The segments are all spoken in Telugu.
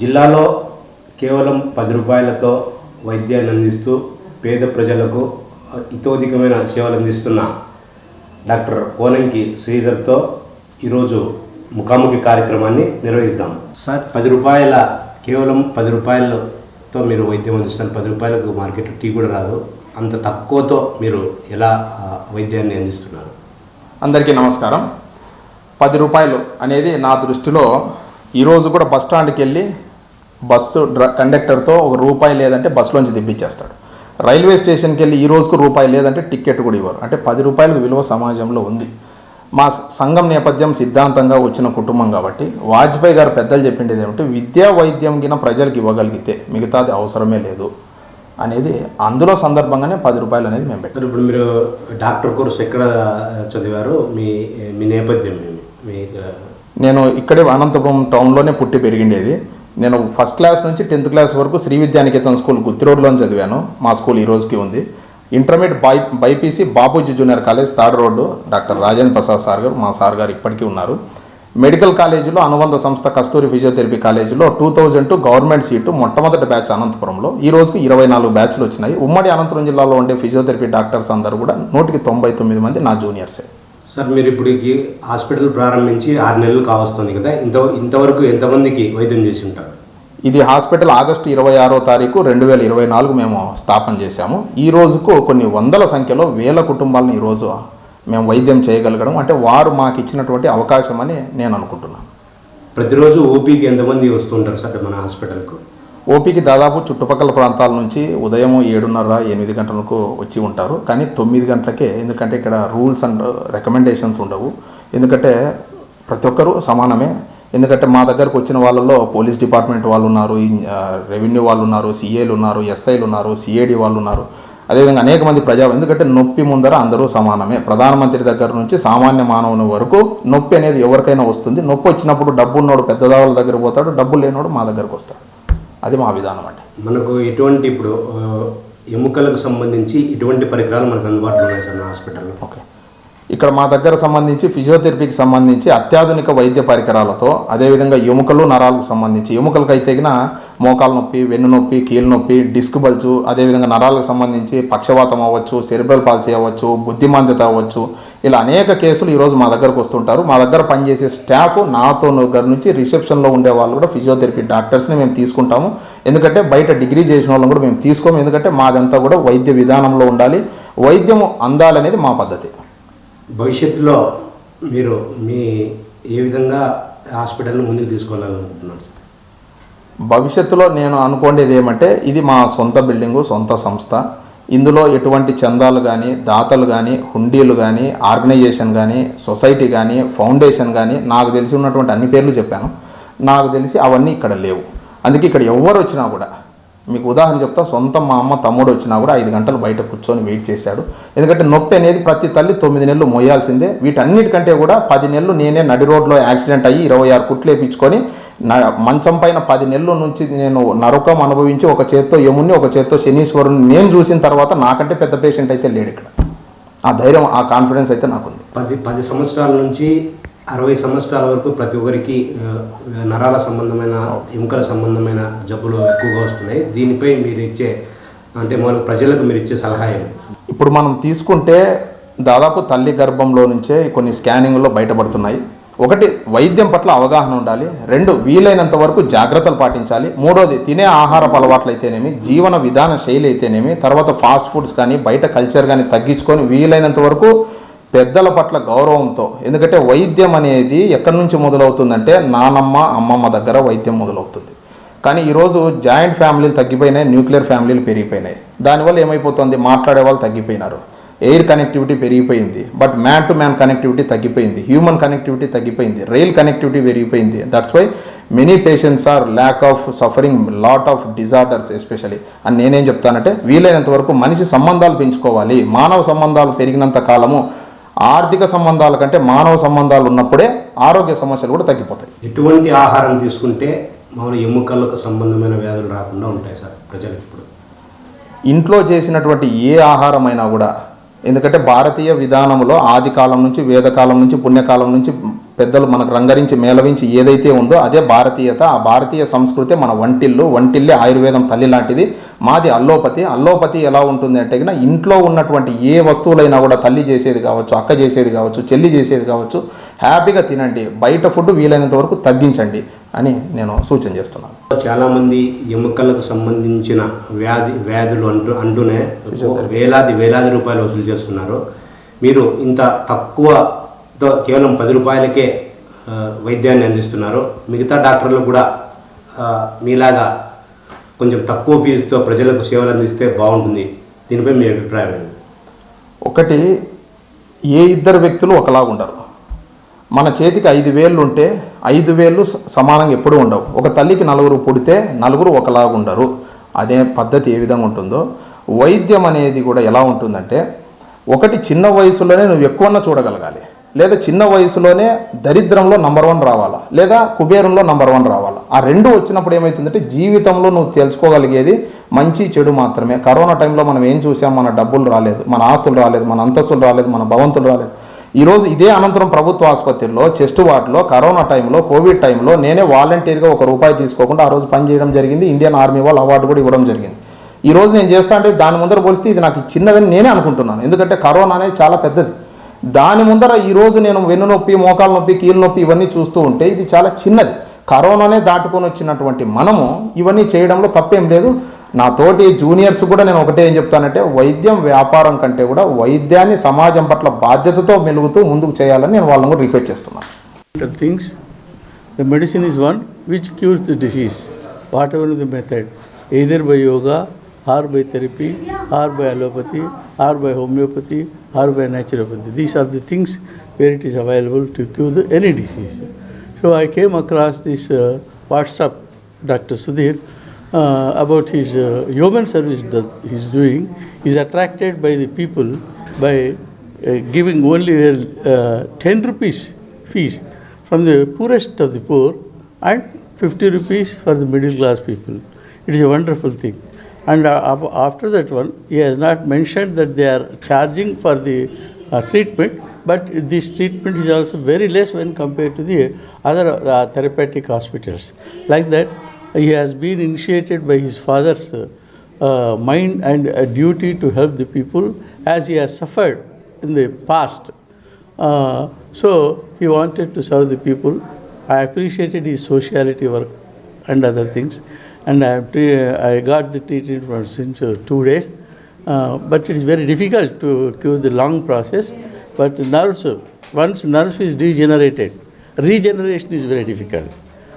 జిల్లాలో కేవలం పది రూపాయలతో వైద్యాన్ని అందిస్తూ పేద ప్రజలకు ఇతోధికమైన సేవలు అందిస్తున్న డాక్టర్ కోనంకి శ్రీధర్తో ఈరోజు ముఖాముఖి కార్యక్రమాన్ని నిర్వహిద్దాం. సార్ పది రూపాయల కేవలం పది రూపాయలతో మీరు వైద్యం అందిస్తారు పది రూపాయలకు మార్కెట్ టీ కూడా రాదు. అంత తక్కువతో మీరు ఎలా వైద్యాన్ని అందిస్తున్నారు? అందరికీ నమస్కారం. పది రూపాయలు అనేది నా దృష్టిలో ఈరోజు కూడా బస్ స్టాండ్కి వెళ్ళి బస్సు డ్ర కండక్టర్తో ఒక రూపాయి లేదంటే బస్సులోంచి దింపించేస్తాడు రైల్వే స్టేషన్కి వెళ్ళి ఈ రోజుకు రూపాయి లేదంటే టికెట్ కూడా ఇవ్వరు. అంటే పది రూపాయలకు విలువ సమాజంలో ఉంది. మా సంఘం నేపథ్యం సిద్ధాంతంగా వచ్చిన కుటుంబం కాబట్టి వాజ్పేయి గారు పెద్దలు చెప్పిండేది ఏమంటే? విద్యా వైద్యం గిన ప్రజలకు ఇవ్వగలిగితే మిగతాది అవసరమే లేదు అనేది అందులో సందర్భంగానే పది రూపాయలు అనేది మేము పెట్టాం. ఇప్పుడు మీరు డాక్టర్ కోర్స్ ఎక్కడ చదివారు? మీ మీ నేపథ్యం నేను ఇక్కడే అనంతపురం టౌన్లోనే పుట్టి పెరిగిండేది. నేను ఫస్ట్ క్లాస్ నుంచి టెన్త్ క్లాస్ వరకు శ్రీ విద్యానికేతన్ స్కూల్ గుత్తి రోడ్లో చదివాను. మా స్కూల్ ఈ రోజుకి ఉంది. Intermediate by BiPC Bapuji junior college third road doctor Rajendra Prasad sir గారు మా సార్ గారు ఇప్పటికీ ఉన్నారు. మెడికల్ కాలేజీలో అనుబంధ సంస్థ కస్తూరి ఫిజియోథెరపీ కాలేజీలో two thousand two government seat మొట్టమొదటి బ్యాచ్ అనంతపురంలో. ఈ రోజుకు ఇరవై నాలుగు బ్యాచ్లు వచ్చినాయి. ఉమ్మడి అనంతపురం జిల్లాలో ఉండే ఫిజియోథెరపీ డాక్టర్స్ అందరూ కూడా నూటికి తొంభై తొమ్మిది మంది నా జూనియర్సే సార్ మీరు ఇప్పుడు హాస్పిటల్ ప్రారంభించి ఆరు నెలలు కావస్తుంది కదా ఇంత ఇంతవరకు ఎంతమందికి వైద్యం చేసి ఉంటారు? ఇది హాస్పిటల్ ఆగస్టు ఇరవై ఆరో తారీఖు రెండు వేల ఇరవై నాలుగు మేము స్థాపన చేశాము. ఈ రోజుకు కొన్ని వందల సంఖ్యలో వేల కుటుంబాలను ఈరోజు మేము వైద్యం చేయగలగడం అంటే వారు మాకు ఇచ్చినటువంటి అవకాశం అని నేను అనుకుంటున్నాను. ప్రతిరోజు ఓపీకి ఎంతమంది వస్తుంటారు సార్ మన హాస్పిటల్కు? ఓపీకి దాదాపు చుట్టుపక్కల ప్రాంతాల నుంచి ఉదయం ఏడున్నర ఎనిమిది గంటలకు వచ్చి ఉంటారు. కానీ తొమ్మిది గంటలకే ఎందుకంటే ఇక్కడ రూల్స్ అండ్ రికమెండేషన్స్ ఉండవు. ఎందుకంటే ప్రతి ఒక్కరూ సమానమే. ఎందుకంటే మా దగ్గరకు వచ్చిన వాళ్ళలో పోలీస్ డిపార్ట్మెంట్ వాళ్ళు ఉన్నారు రెవెన్యూ వాళ్ళు ఉన్నారు సీఏలు ఉన్నారు ఎస్ఐలు ఉన్నారు సిఏడి వాళ్ళు ఉన్నారు అదేవిధంగా అనేక మంది ప్రజా ఎందుకంటే నొప్పి ముందర అందరూ సమానమే. ప్రధానమంత్రి దగ్గర నుంచి సామాన్య మానవుని వరకు నొప్పి అనేది ఎవరికైనా వస్తుంది. నొప్పి వచ్చినప్పుడు డబ్బు ఉన్నోడు పెద్దదావుల దగ్గర పోతాడు డబ్బు లేనోడు మా దగ్గరకు వస్తాడు. అది మా విధానం అండి. మనకు ఎటువంటి ఇప్పుడు ఎముకలకు సంబంధించి ఎటువంటి పరికరాలు మనకు అందుబాటులో ఉన్నాయి సార్ హాస్పిటల్లో? ఓకే. ఇక్కడ మా దగ్గర సంబంధించి ఫిజియోథెరపీకి సంబంధించి అత్యాధునిక వైద్య పరికరాలతో అదేవిధంగా ఎముకలు నరాలకు సంబంధించి ఎముకలకు అయితే మోకాలు నొప్పి వెన్ను నొప్పి కీలు నొప్పి డిస్క్ బల్జు అదేవిధంగా నరాలకు సంబంధించి పక్షవాతం అవ్వచ్చు సెరిబ్రల్ పాలసీ అవ్వచ్చు బుద్ధిమాంద్యత అవ్వచ్చు. ఇలా అనేక కేసులు ఈరోజు మా దగ్గరకు వస్తుంటారు. మా దగ్గర పనిచేసే స్టాఫ్ నాతో దగ్గర నుంచి రిసెప్షన్లో ఉండే వాళ్ళు కూడా ఫిజియోథెరపీ డాక్టర్స్ని మేము తీసుకుంటాము. ఎందుకంటే బయట డిగ్రీ చేసిన వాళ్ళని కూడా మేము తీసుకోము. ఎందుకంటే మాదంతా కూడా వైద్య విధానంలో ఉండాలి. వైద్యము అందాలనేది మా పద్ధతి. భవిష్యత్తులో మీరు మీ ఏ విధంగా హాస్పిటల్ను ముందుకు తీసుకోవాలనుకుంటున్నారు భవిష్యత్తులో నేను అనుకోండేది ఏమంటే ఇది మా సొంత బిల్డింగు సొంత సంస్థ. ఇందులో ఎటువంటి చందాలు కానీ దాతలు కానీ హుండీలు కానీ ఆర్గనైజేషన్ కానీ సొసైటీ కానీ ఫౌండేషన్ కానీ నాకు తెలిసి ఉన్నటువంటి అన్ని పేర్లు చెప్పాను. నాకు తెలిసి అవన్నీ ఇక్కడ లేవు. అందుకే ఇక్కడ ఎవరు వచ్చినా కూడా మీకు ఉదాహరణ చెప్తా సొంత మా అమ్మ తమ్ముడు వచ్చినా కూడా ఐదు గంటలు బయట కూర్చొని వెయిట్ చేశాడు. ఎందుకంటే నొప్పి అనేది ప్రతి తల్లి తొమ్మిది నెలలు మొయ్యాల్సిందే వీటన్నిటికంటే కూడా పది నెలలు నేనే నడి రోడ్లో యాక్సిడెంట్ అయ్యి ఇరవై ఆరు కుట్లు వేయించుకొని నా మంచం పైన పది నెలల నుంచి నేను నరకం అనుభవించి ఒక చేత్తో యముని ఒక చేత్తో శనీశ్వరుని నేను చూసిన తర్వాత నాకంటే పెద్ద పేషెంట్ అయితే లేడు ఇక్కడ. ఆ ధైర్యం ఆ కాన్ఫిడెన్స్ అయితే నాకుంది. పది పది సంవత్సరాల నుంచి అరవై సంవత్సరాల వరకు ప్రతి ఒక్కరికి నరాల సంబంధమైన ఎముకల సంబంధమైన జబ్బులు ఎక్కువగా వస్తున్నాయి. దీనిపై మీరు ఇచ్చే అంటే మన ప్రజలకు మీరు ఇచ్చే సలహా ఇప్పుడు మనం తీసుకుంటే దాదాపు తల్లి గర్భంలో నుంచే కొన్ని స్కానింగ్లో బయటపడుతున్నాయి. ఒకటి వైద్యం పట్ల అవగాహన ఉండాలి. రెండు వీలైనంత వరకు జాగ్రత్తలు పాటించాలి. మూడోది తినే ఆహారపు అలవాట్లు అయితేనేమి జీవన విధాన శైలి అయితేనేమి తర్వాత ఫాస్ట్ ఫుడ్స్ కానీ బయట కల్చర్ కానీ తగ్గించుకొని వీలైనంత వరకు పెద్దల పట్ల గౌరవంతో ఎందుకంటే వైద్యం అనేది ఎక్కడి నుంచి మొదలవుతుందంటే నానమ్మ అమ్మమ్మ దగ్గర వైద్యం మొదలవుతుంది. కానీ ఈరోజు జాయింట్ ఫ్యామిలీలు తగ్గిపోయినాయి న్యూక్లియర్ ఫ్యామిలీలు పెరిగిపోయినాయి. దానివల్ల ఏమైపోతుంది? మాట్లాడే వాళ్ళు తగ్గిపోయినారు. ఎయిర్ కనెక్టివిటీ పెరిగిపోయింది but man to man connectivity తగ్గిపోయింది హ్యూమన్ కనెక్టివిటీ తగ్గిపోయింది రైల్ కనెక్టివిటీ పెరిగిపోయింది. That's why many patients are lack of suffering lot of disorders especially అని నేనేం చెప్తానంటే వీలైనంత వరకు మనిషి సంబంధాలు పెంచుకోవాలి. మానవ సంబంధాలు పెరిగినంత కాలము ఆర్థిక సంబంధాల కంటే మానవ సంబంధాలు ఉన్నప్పుడే ఆరోగ్య సమస్యలు కూడా తగ్గిపోతాయి. ఎటువంటి ఆహారం తీసుకుంటే మామూలు ఎముకలకు సంబంధమైన వ్యాధులు రాకుండా ఉంటాయి సార్ ప్రజలకు ఇప్పుడు? ఇంట్లో చేసినటువంటి ఏ ఆహారమైనా కూడా ఎందుకంటే భారతీయ విధానంలో ఆది కాలం నుంచి వేదకాలం నుంచి పుణ్యకాలం నుంచి పెద్దలు మనకు రంగరించి మేళవించి ఏదైతే ఉందో అదే భారతీయత. ఆ భారతీయ సంస్కృతి మన వంటిల్లు. వంటిల్లే ఆయుర్వేదం తల్లి లాంటిది. మాది అల్లోపతి. అల్లోపతి ఎలా ఉంటుంది అంటే ఇంట్లో ఉన్నటువంటి ఏ వస్తువులైనా కూడా తల్లి చేసేది కావచ్చు అక్క చేసేది కావచ్చు చెల్లి చేసేది కావచ్చు హ్యాపీగా తినండి బయట ఫుడ్ వీలైనంత వరకు తగ్గించండి అని నేను సూచన చేస్తున్నాను. చాలామంది ఎముకలకు సంబంధించిన వ్యాధి వ్యాధులు అంటూ అంటూనే వేలాది వేలాది రూపాయలు వసూలు చేస్తున్నారు. మీరు ఇంత తక్కువతో కేవలం పది రూపాయలకే వైద్యాన్ని అందిస్తున్నారు. మిగతా డాక్టర్లు కూడా మీలాగా కొంచెం తక్కువ ఫీజుతో ప్రజలకు సేవలు అందిస్తే బాగుంటుంది. దీనిపై మీ అభిప్రాయం ఒకటి ఏ ఇద్దరు వ్యక్తులు ఒకలాగా ఉండరు మన చేతికి ఐదు వేళ్ళు ఉంటే ఐదు వేళ్ళు స- సమానంగా ఎప్పుడూ ఉండవు. ఒక తల్లికి నలుగురు పుడితే నలుగురు ఒకలాగా ఉండరు. అదే పద్ధతి ఏ విధంగా ఉంటుందో వైద్యం అనేది కూడా ఎలా ఉంటుందంటే ఒకటి చిన్న వయసులోనే నువ్వు ఎక్కువన్నా చూడగలగాలి. లేదా చిన్న వయసులోనే దరిద్రంలో నంబర్ వన్ రావాలా? లేదా కుబేరంలో నంబర్ వన్ రావాలా? ఆ రెండు వచ్చినప్పుడు ఏమవుతుందంటే జీవితంలో నువ్వు తెలుసుకోగలిగేది మంచి చెడు మాత్రమే. కరోనా టైంలో మనం ఏం చూసాం? మన డబ్బులు రాలేదు మన ఆస్తులు రాలేదు మన అంతస్తులు రాలేదు మన భవంతులు రాలేదు. ఈరోజు ఇదే అనంతరం ప్రభుత్వ ఆసుపత్రిలో చెస్ట్ వార్డులో కరోనా టైంలో కోవిడ్ టైంలో నేనే వాలంటీర్గా ఒక రూపాయి తీసుకోకుండా ఆ రోజు పని చేయడం జరిగింది. ఇండియన్ ఆర్మీ వాళ్ళు అవార్డు కూడా ఇవ్వడం జరిగింది. ఈ రోజు నేను చేస్తా అంటే దాని ముందర పోలిస్తే ఇది నాకు చిన్నదని నేనే అనుకుంటున్నాను. ఎందుకంటే కరోనా అనేది చాలా పెద్దది. దాని ముందర ఈరోజు నేను వెన్ను నొప్పి మోకాలు నొప్పి కీలు నొప్పి ఇవన్నీ చూస్తూ ఉంటే ఇది చాలా చిన్నది. కరోనానే దాటుకొని వచ్చినటువంటి మనము ఇవన్నీ చేయడంలో తప్పేం లేదు. నా తోటి జూనియర్స్ కూడా నేను ఒకటే ఏం చెప్తానంటే వైద్యం వ్యాపారం కంటే కూడా వైద్యాన్ని సమాజం పట్ల బాధ్యతతో మెలుగుతూ ముందుకు చేయాలని నేను వాళ్ళని కూడా రిక్వెస్ట్ చేస్తున్నాను things the medicine is one which cures the disease whatever the method either by yoga or by therapy or by allopathy or by homeopathy or by naturopathy these are the things where it is available to cure the any disease so I came across this WhatsApp doctor Sudheer Uh, about his uh, human service that he's doing. He's attracted by the people by uh, giving only uh, 10 rupees fees from the poorest of the poor and 50 rupees for the middle class people. It is a wonderful thing. And uh, after that one, he has not mentioned that they are charging for the uh, treatment, but this treatment is also very less when compared to the other uh, therapeutic hospitals. Like that, he has been initiated by his father's uh, mind and uh, duty to help the people as he has suffered in the past. Uh, so he wanted to serve the people. I appreciated his sociality work and other things, and I, I got the treatment for since uh, two days. Uh, but it is very difficult to cure the long process. But nerves, once nerve is degenerated, regeneration is very difficult.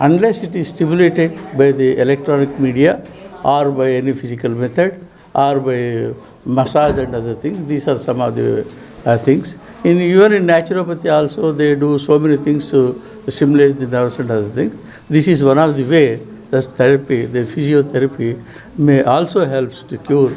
Unless it is stimulated by the electronic media or by any physical method or by massage and other things, these are some of the uh, things. In even in naturopathy also they do so many things to stimulate the nerves and other things. This is one of the way the therapy, the physiotherapy may also helps to cure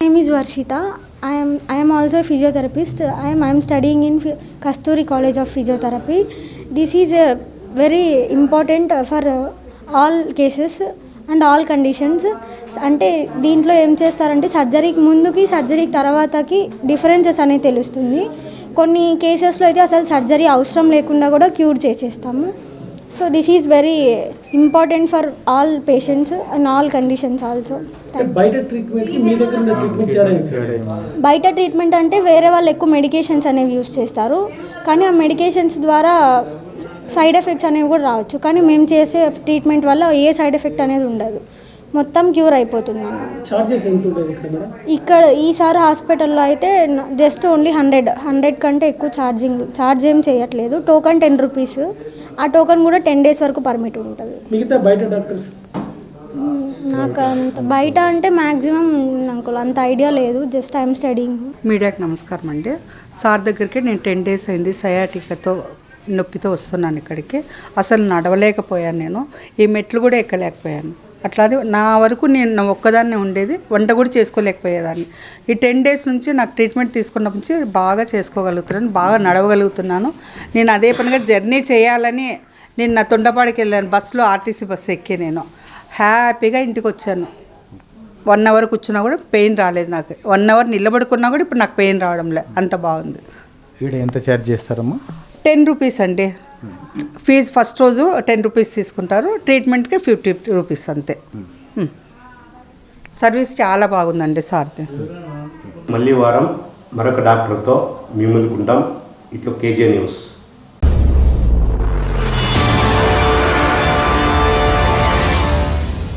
name is Varshitha I'm I'm also physiotherapist I'm I'm studying in Kasturi college of physiotherapy this is very important for all cases and all conditions అంటే దీంట్లో ఏం చేస్తారంటే సర్జరీకి ముందుకి సర్జరీ తర్వాతకి డిఫరెన్సెస్ అనేది తెలుస్తుంది. కొన్ని కేసెస్లో అయితే అసలు సర్జరీ అవసరం లేకుండా కూడా క్యూర్ చేసేస్తాము. So this is very important for all patients and all conditions also బయట ట్రీట్మెంట్ అంటే వేరే వాళ్ళు ఎక్కువ మెడికేషన్స్ అనేవి యూస్ చేస్తారు. కానీ ఆ మెడికేషన్స్ ద్వారా సైడ్ ఎఫెక్ట్స్ అనేవి కూడా రావచ్చు. కానీ మేము చేసే ట్రీట్మెంట్ వల్ల ఏ సైడ్ ఎఫెక్ట్ అనేది ఉండదు. మొత్తం క్యూర్ అయిపోతుంది. ఇక్కడ ఈసారి హాస్పిటల్లో అయితే జస్ట్ ఓన్లీ హండ్రెడ్ హండ్రెడ్ కంటే ఎక్కువ ఛార్జింగ్ ఛార్జ్ ఏం చేయట్లేదు. టోకన్ టెన్ రూపీస్ ఆ టోకన్ కూడా టెన్ డేస్ వరకు పర్మిట్ ఉంటుంది. మిగతా బయట డాక్టర్స్ నాకు అంత బయట అంటే మ్యాక్సిమం నాకు అంత ఐడియా లేదు జస్ట్ ఐఎమ్ స్టడీయింగ్ మీడియాకి నమస్కారం అండి. సార్ దగ్గరికి నేను టెన్ డేస్ అయింది సయాటికతో నొప్పితో వస్తున్నాను ఇక్కడికి. అసలు నడవలేకపోయాను నేను. ఈ మెట్లు కూడా ఎక్కలేకపోయాను. అట్లాగే నా వరకు నేను నా ఒక్కదాన్నే ఉండేది వంట కూడా చేసుకోలేకపోయేదాన్ని. ఈ టెన్ డేస్ నుంచి నాకు ట్రీట్మెంట్ తీసుకున్నప్పటి నుంచి బాగా చేసుకోగలుగుతున్నాను బాగా నడవగలుగుతున్నాను. నేను అదే పనిగా జర్నీ చేయాలని నేను నా తొండపాడికి వెళ్ళాను బస్సులో ఆర్టీసీ బస్సు ఎక్కి నేను. హ్యాపీగా ఇంటికి వచ్చాను. వన్ అవర్ కూర్చున్నా కూడా పెయిన్ రాలేదు నాకు. వన్ అవర్ నిలబడుకున్నా కూడా ఇప్పుడు నాకు పెయిన్ రావడం లే అంత బాగుంది. ఎంత ఛార్జ్ చేస్తారమ్మా? టెన్ రూపీస్ అండి. ఫీజు ఫస్ట్ రోజు టెన్ రూపీస్ తీసుకుంటారు ట్రీట్మెంట్కి ఫిఫ్టీ రూపీస్ అంతే. సర్వీస్ చాలా బాగుందండి సార్ది మళ్ళీ వారం మరొక డాక్టర్తో మీ ముందుకుంటాం ఇట్లా కేజీ న్యూస్.